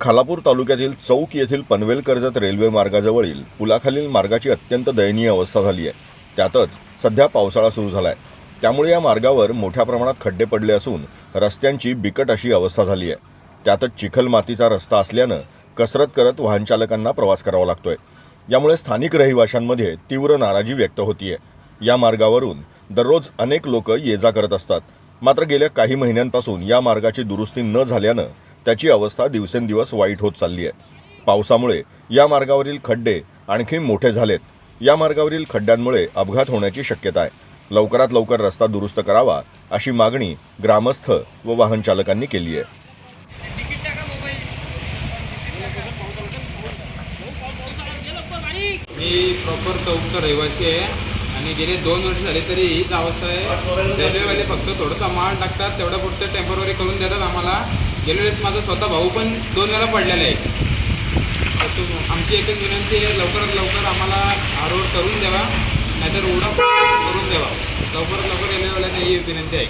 खालापूर तालुक्यातील चौक येथील पनवेल कर्जत रेल्वे मार्गाजवळील पुलाखालील मार्गाची अत्यंत दयनीय अवस्था झाली आहे. त्यातच सध्या पावसाळा सुरू झाला आहे त्यामुळे या मार्गावर मोठ्या प्रमाणात खड्डे पडले असून रस्त्यांची बिकट अशी अवस्था झाली आहे. त्यातच चिखल मातीचा रस्ता असल्यानं कसरत करत वाहनचालकांना प्रवास करावा लागतोय. यामुळे स्थानिक रहिवाशांमध्ये तीव्र नाराजी व्यक्त होतीये. या मार्गावरून दररोज अनेक लोक ये जा करत असतात. मात्र गेल्या काही महिन्यांपासून या मार्गाची दुरुस्ती न झाल्यानं त्याची अवस्था दिवसेंदिवस वाईट होत चालली आहे. पावसामुळे या मार्गावरील खड्डे आणखी मोठे झालेत. या मार्गावरील खड्ड्यांमुळे अपघात होण्याची शक्यता आहे. लवकरात लवकर रस्ता दुरुस्त करावा अशी मागणी ग्रामस्थ व वाहन चालकांनी केली आहे. मी प्रॉपर चौकचा रहिवासी आहे आणि गेले दोन वर्ष झाले तरी हीच अवस्था आहे. रेल्वेवाले फक्त थोडंसं माल टाकतात तेवढं पुरतं टेंपररी करून देतात आम्हाला. गेल्या वेळेस माझा स्वतः भाऊ पण दोन वेळा पडलेला आहे. तर तुम आमची एकच विनंती आहे लवकरात लवकर आम्हाला हा रोड करून द्यावा नाहीतर उडा करून द्यावा. लवकरात लवकर रेल्वेवाल्यांना ही विनंती आहे.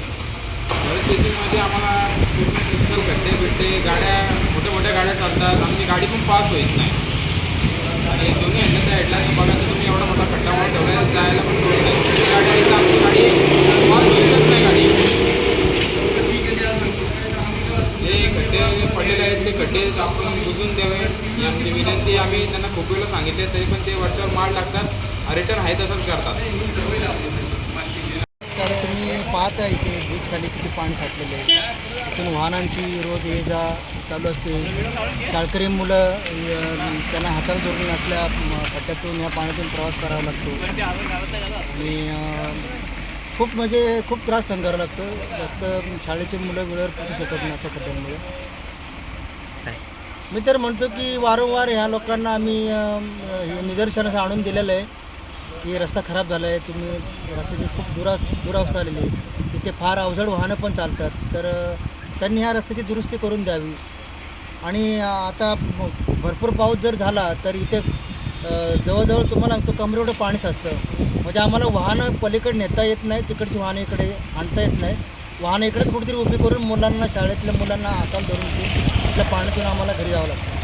परिस्थितीमध्ये आम्हाला पूर्ण सिस्टम खड्डे बिड्डे गाड्या मोठ्या मोठ्या गाड्या चालतात आमची गाडी पण पास होत नाही. आणि दोन्ही हँडलच्या हेडला बघा तर तुम्ही एवढा मोठा खड्डा मोठा ठेवला जायला पण रोड नाही छोटी गाडी आली तर आमची गाडी पास होईलच नाही गाडी जे खड्डे पडलेले आहेत ते खड्डे आपण बुजून द्यावे ही आमची विनंती आम्ही त्यांना खूप वेळेला सांगितले तरी पण ते वरच्यावर माळ लागतात रिटर्न आहे तसंच करतात. तर तुम्ही पाहता इथे ब्रिज खाली किती पाणी साठलेले आहे. तिथून वाहनांची रोज ये जा चालू असते. शाळकरी मुलं त्यांना हाताला जोडून असल्या खड्ड्यातून या पाण्यातून प्रवास करावा लागतो. आणि खूप म्हणजे खूप त्रास सहन करावा लागतो. जास्त शाळेची मुलं वेळेवर पोचू शकत नाही अशा खड्ड्यांमुळे. मी तर म्हणतो की वारंवार ह्या लोकांना आम्ही हे निदर्शनास आणून दिलेलं आहे की रस्ता खराब झाला आहे तुम्ही रस्त्याची खूप दुरा दुरावस्था आलेली आहे. तिथे फार अवजड वाहनं पण चालतात. तर त्यांनी ह्या रस्त्याची दुरुस्ती करून द्यावी. आणि आता भ- भरपूर पाऊस जर झाला तर इथे जवळजवळ तुम्हाला तो कमरेवढं पाणी साचतं. म्हणजे आम्हाला वाहनं पलीकडे नेता येत नाही तिकडची वाहनं इकडे आणता येत नाही वाहनं इकडेच कुठेतरी उभी करून मुलांना शाळेतल्या मुलांना हाताला धरून ती आपल्या पाण्यातून आम्हाला घरी जावं लागतं.